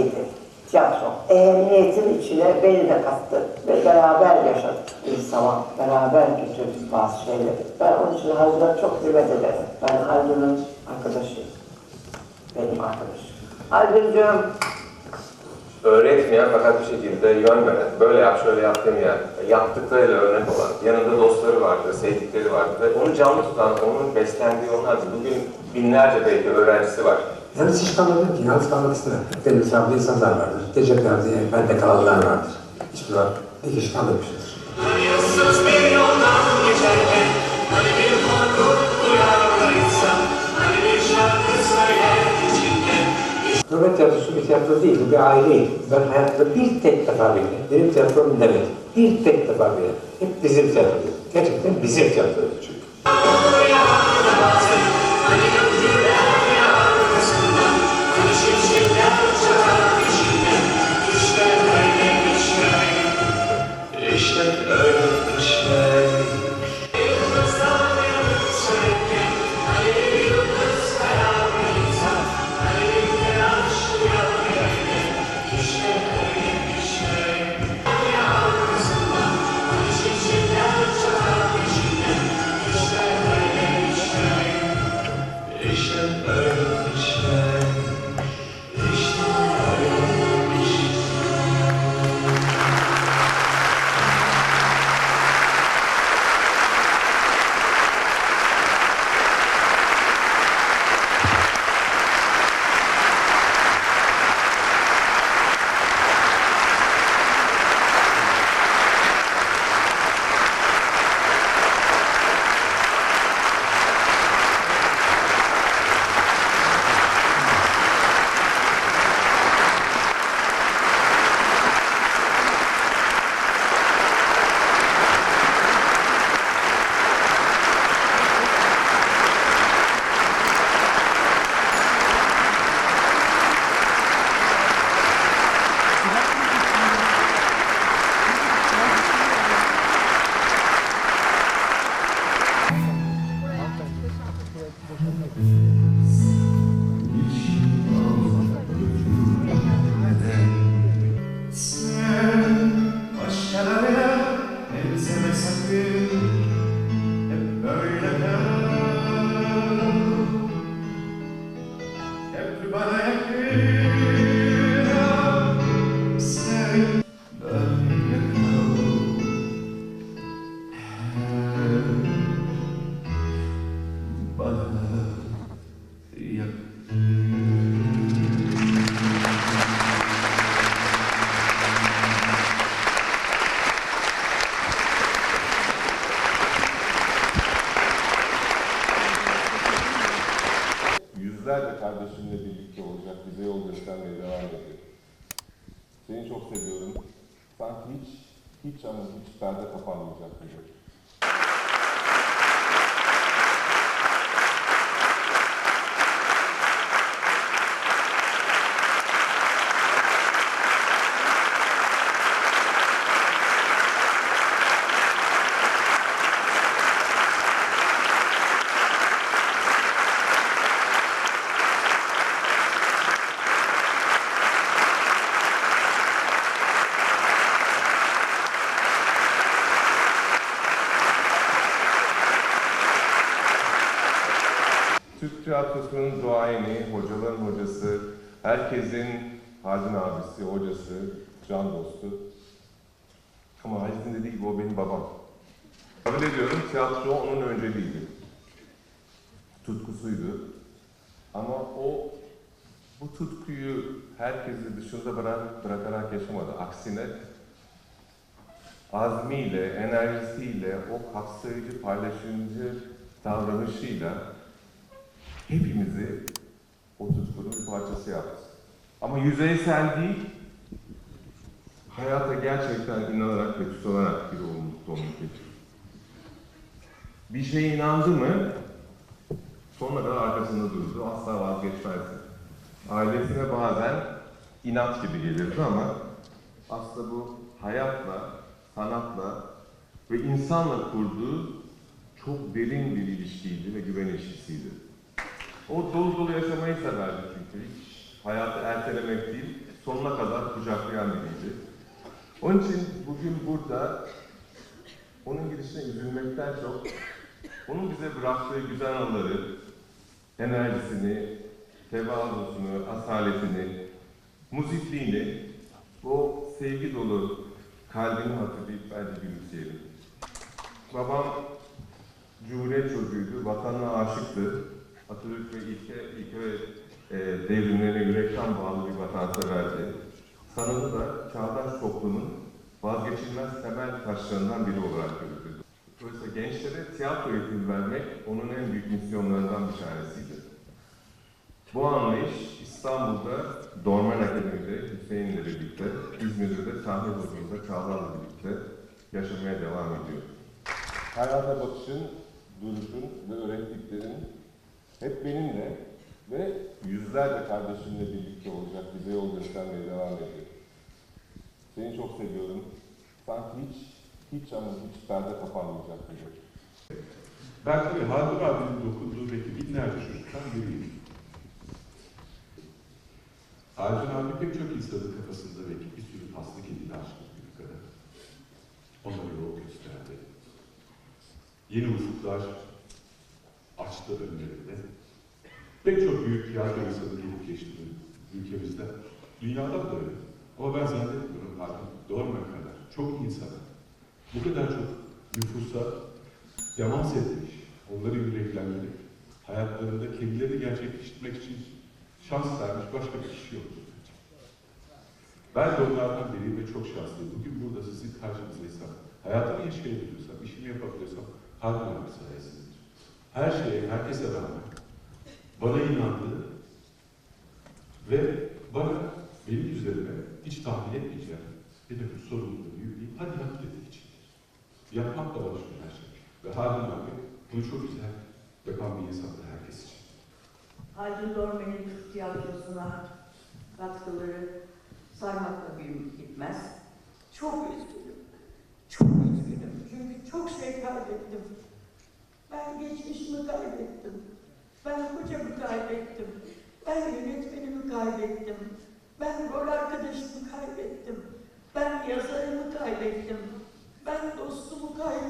içindeydi tiyatro. Ehemmiyetin içine beni de kattı ve beraber yaşadık bir zaman, beraber götürdük bazı şeyleri. Ben onun için Haldun'a çok hürmet ederim. Ben Haldun'un arkadaşıyım. Benim arkadaşım. Haldun'cum, öğretmeyen fakat bir şekilde yön veren, böyle yap şöyle yap demeyen, yaptıklarıyla örnek olan, yanında dostları vardı, sevdikleri vardı ve onu canlı tutan, onun beslendiği onlardı. Bugün binlerce belki öğrencisi var. Yalnız hiç kalmadım ki, yalnız istemem. Benim etrafımda insanlar vardır. Teşekkürler diye bende kalanlar vardır. Hiçbir zaman bir kişi kalmamışızdır. Yıldız bir yoldan geçerken Hani bir korku duyar insan Hani bir şarkı söyler içinden Nöbet tiyatrosu bir tiyatro değil, bir aileydi. Ben hayatımda bir tek defa bile, benim tiyatrom demedim. Bir tek defa bile. Hep bizim tiyatroydu. Gerçekten bizim tiyatroydu çünkü. Öyle Hep bana Seni çok seviyorum. Sanki hiç, hiç ama hiç perde kapanmayacak gibi. Türk tiyatrosunun duayeni, hocaların hocası, herkesin Haldun abisi, hocası, can dostu. Ama Haldun dediği gibi o benim babam. Kabul ediyorum tiyatro onun önceliğiydi. Tutkusuydu. Ama o bu tutkuyu herkesi dışında bırak, bırakarak yaşamadı. Aksine azmiyle, enerjisiyle, o kapsayıcı, paylaşımcı davranışıyla hepimizi o tutkunun parçası yaptı. Ama yüzeysel değil, hayata gerçekten inanarak ve tutanarak bir olumluluk olmak gerekiyor. Bir şeye inandı mı, sonuna kadar arkasında durdu, asla vazgeçmezdi. Ailesine bazen inat gibi gelirdi ama aslında bu hayatla, sanatla ve insanla kurduğu çok derin bir ilişkiydi ve güven ilişkisiydi. O dolu dolu yaşamayı severdi çünkü. Hiç hayatı ertelemek değil, sonuna kadar kucaklayan biriydi. Onun için bugün burada onun gidişine üzülmekten çok, onun bize bıraktığı güzel anıları, enerjisini, tevazusunu, asaletini, muzikliğini, o sevgi dolu kalbini hatırlayıp bence gülümseyelim. Babam Cumhuriyet çocuğuydu, vatanına aşıktı. Atatürk ve ilke, ilke ve e, devrimlerine yürekten bağlı bir vatanseverdi. Sanatı da çağdaş toplumun vazgeçilmez temel taşlarından biri olarak görüldü. Dolayısıyla gençlere tiyatro eğitimi vermek onun en büyük misyonlarından bir tanesiydi. Bu anlayış İstanbul'da Dorman Akademi'de Hüseyin'le birlikte, İzmir'de de sahne huzurunda Çağlar'la birlikte yaşamaya devam ediyor. Hayata bakışın, duruşun ve öğrettiklerin hep benimle ve yüzlerce kardeşimle birlikte olacak bize yol göstermeye devam ediyor. Seni çok seviyorum. Sanki hiç, hiç ama hiç perde kapanmayacak gibi. Ben tabii Haldun abinin dokunduğu belki binlerce çocuktan biriyim. Haldun abi pek çok insanın kafasında belki bir sürü paslı kedili aşkı bir kadar. Onlara yol gösterdi. Yeni ufuklar açtı önlerinde. Pek çok büyük tiyatro insanı gelip geçti ülkemizde. Dünyada da öyle. Ama ben zannetmiyorum Haldun Dorman kadar çok insana, bu kadar çok nüfusa temas etmiş, onları yüreklendirip hayatlarında kendilerini gerçekleştirmek için şans vermiş başka bir kişi yoktur. Ben de onlardan biriyim ve çok şanslıyım. Bugün burada sizin karşınızdaysam, hayatımı yaşayabiliyorsam, işimi yapabiliyorsam, Harun abi sayesindedir. Her şeye, herkese rağmen bana inandı ve bana benim üzerime hiç tahmin etmeyeceğim bir de bu sorumluluğu yükleyip hadi yap dedi içindir. Yapmak da başlıyor her şey. Ve Harun abi bunu çok güzel yapan bir insandı herkes için. Haldun Dormen'in tiyatrosuna katkıları saymakla bir bitmez. Çok üzgünüm. Çok üzgünüm. Çünkü çok şey kaybettim. Ben geçmişimi kaybettim. Ben hocamı kaybettim. Ben yönetmenimi kaybettim. Ben rol arkadaşımı kaybettim. Ben yazarımı kaybettim. Ben dostumu kaybettim.